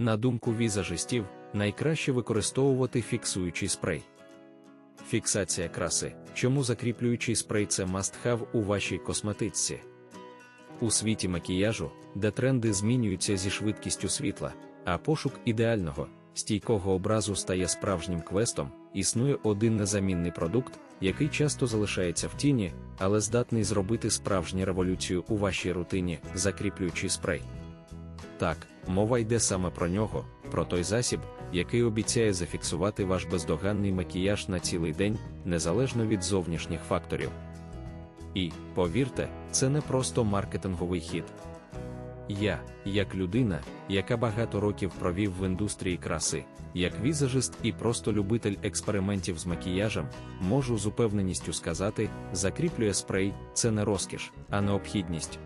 На думку візажистів, найкраще використовувати фіксуючий спрей. Фіксація краси. Чому закріплюючий спрей це must-have у вашій косметичці? У світі макіяжу, де тренди змінюються зі швидкістю світла, а пошук ідеального, стійкого образу стає справжнім квестом, існує один незамінний продукт, який часто залишається в тіні, але здатний зробити справжню революцію у вашій рутині, закріплюючий спрей. Так, мова йде саме про нього, про той засіб, який обіцяє зафіксувати ваш бездоганний макіяж на цілий день, незалежно від зовнішніх факторів. І, повірте, це не просто маркетинговий хід. Я, як людина, яка багато років провів в індустрії краси, як візажист і просто любитель експериментів з макіяжем, можу з упевненістю сказати, закріплює спрей це не розкіш, а необхідність.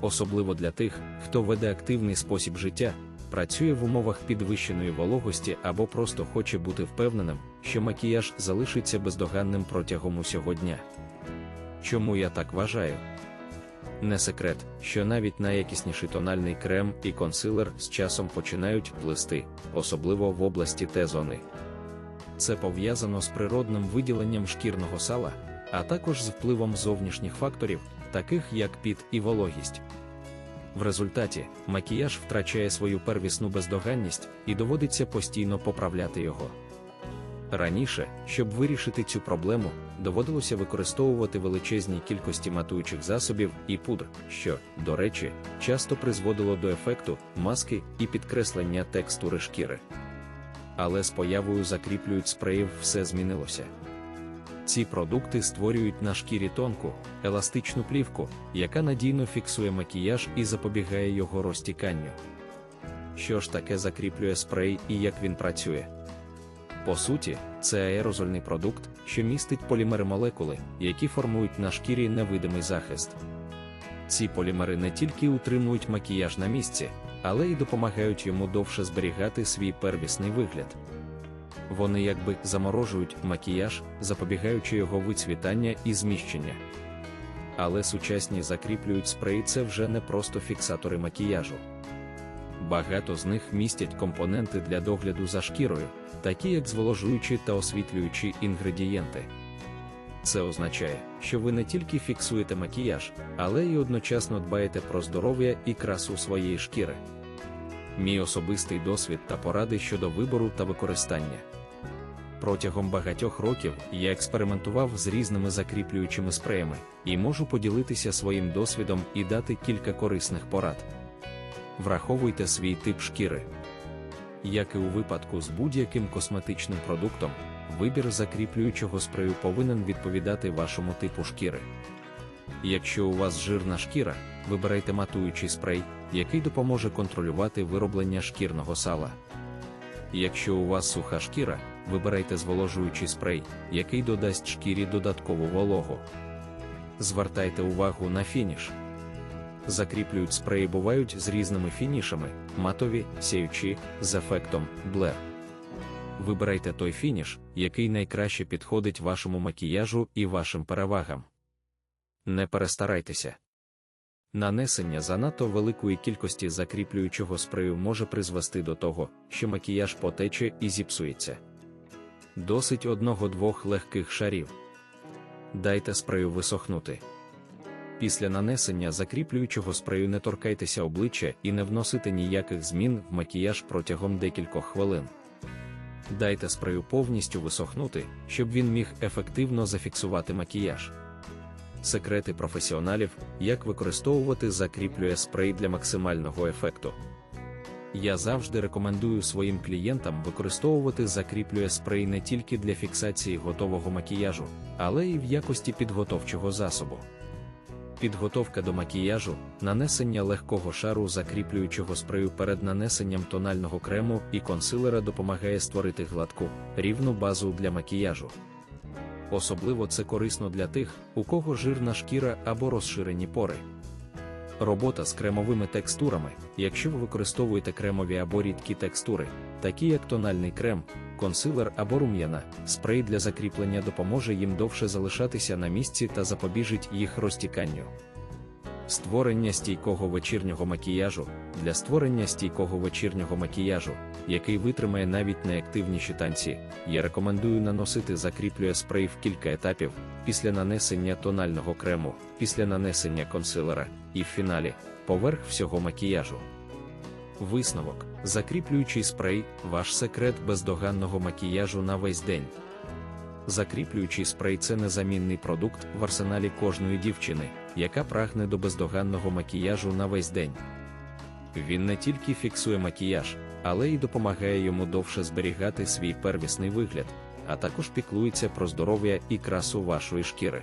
Особливо для тих, хто веде активний спосіб життя, працює в умовах підвищеної вологості або просто хоче бути впевненим, що макіяж залишиться бездоганним протягом усього дня. Чому я так вважаю? Не секрет, що навіть найякісніший тональний крем і консилер з часом починають плисти, особливо в області Т-зони. Це пов'язано з природним виділенням шкірного сала, а також з впливом зовнішніх факторів, таких як піт і вологість. В результаті макіяж втрачає свою первісну бездоганність і доводиться постійно поправляти його. Раніше, щоб вирішити цю проблему, доводилося використовувати величезні кількості матуючих засобів і пудр, що, до речі, часто призводило до ефекту маски і підкреслення текстури шкіри. Але з появою закріплюють спреїв все змінилося. Ці продукти створюють на шкірі тонку, еластичну плівку, яка надійно фіксує макіяж і запобігає його розтіканню. Що ж таке закріплює спрей і як він працює? По суті, це аерозольний продукт, що містить полімери молекули, які формують на шкірі невидимий захист. Ці полімери не тільки утримують макіяж на місці, але й допомагають йому довше зберігати свій первісний вигляд. Вони якби заморожують макіяж, запобігаючи його вицвітання і зміщення. Але сучасні закріплюють спреї це вже не просто фіксатори макіяжу. Багато з них містять компоненти для догляду за шкірою, такі як зволожуючі та освітлюючі інгредієнти. Це означає, що ви не тільки фіксуєте макіяж, але й одночасно дбаєте про здоров'я і красу своєї шкіри. Мій особистий досвід та поради щодо вибору та використання. Протягом багатьох років я експериментував з різними закріплюючими спреями і можу поділитися своїм досвідом і дати кілька корисних порад. Враховуйте свій тип шкіри. Як і у випадку з будь-яким косметичним продуктом, вибір закріплюючого спрею повинен відповідати вашому типу шкіри. Якщо у вас жирна шкіра, вибирайте матуючий спрей, який допоможе контролювати вироблення шкірного сала. Якщо у вас суха шкіра, вибирайте зволожуючий спрей, який додасть шкірі додаткову вологу. Звертайте увагу на фініш. Закріплюють спреї бувають з різними фінішами, матові, сяючі, з ефектом блер. Вибирайте той фініш, який найкраще підходить вашому макіяжу і вашим перевагам. Не перестарайтеся. Нанесення занадто великої кількості закріплюючого спрею може призвести до того, що макіяж потече і зіпсується. Досить одного-двох легких шарів. Дайте спрею висохнути. Після нанесення закріплюючого спрею не торкайтеся обличчя і не вносите ніяких змін в макіяж протягом декількох хвилин. Дайте спрею повністю висохнути, щоб він міг ефективно зафіксувати макіяж. Секрети професіоналів, як використовувати закріплює спрей для максимального ефекту. Я завжди рекомендую своїм клієнтам використовувати закріплює спрей не тільки для фіксації готового макіяжу, але й в якості підготовчого засобу. Підготовка до макіяжу, нанесення легкого шару закріплюючого спрею перед нанесенням тонального крему і консилера допомагає створити гладку, рівну базу для макіяжу. Особливо це корисно для тих, у кого жирна шкіра або розширені пори. Робота з кремовими текстурами, якщо ви використовуєте кремові або рідкі текстури, такі як тональний крем, консилер або рум'яна, спрей для закріплення допоможе їм довше залишатися на місці та запобіжить їх розтіканню. Створення стійкого вечірнього макіяжу. Для створення стійкого вечірнього макіяжу, який витримає навіть неактивніші танці, я рекомендую наносити закріплює спрей в кілька етапів після нанесення тонального крему, після нанесення консилера і в фіналі поверх всього макіяжу. Висновок: закріплюючий спрей ваш секрет бездоганного макіяжу на весь день. Закріплюючий спрей це незамінний продукт в арсеналі кожної дівчини, яка прагне до бездоганного макіяжу на весь день. Він не тільки фіксує макіяж, але й допомагає йому довше зберігати свій первісний вигляд, а також піклується про здоров'я і красу вашої шкіри.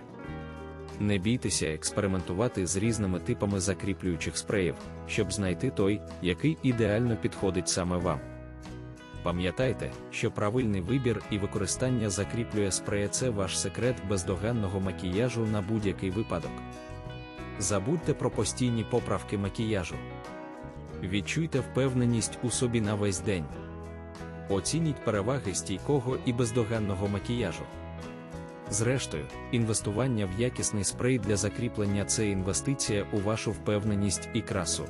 Не бійтеся експериментувати з різними типами закріплюючих спреїв, щоб знайти той, який ідеально підходить саме вам. Пам'ятайте, що правильний вибір і використання закріплює спрея це ваш секрет бездоганного макіяжу на будь-який випадок. Забудьте про постійні поправки макіяжу. Відчуйте впевненість у собі на весь день. Оцініть переваги стійкого і бездоганного макіяжу. Зрештою, інвестування в якісний спрей для закріплення це інвестиція у вашу впевненість і красу.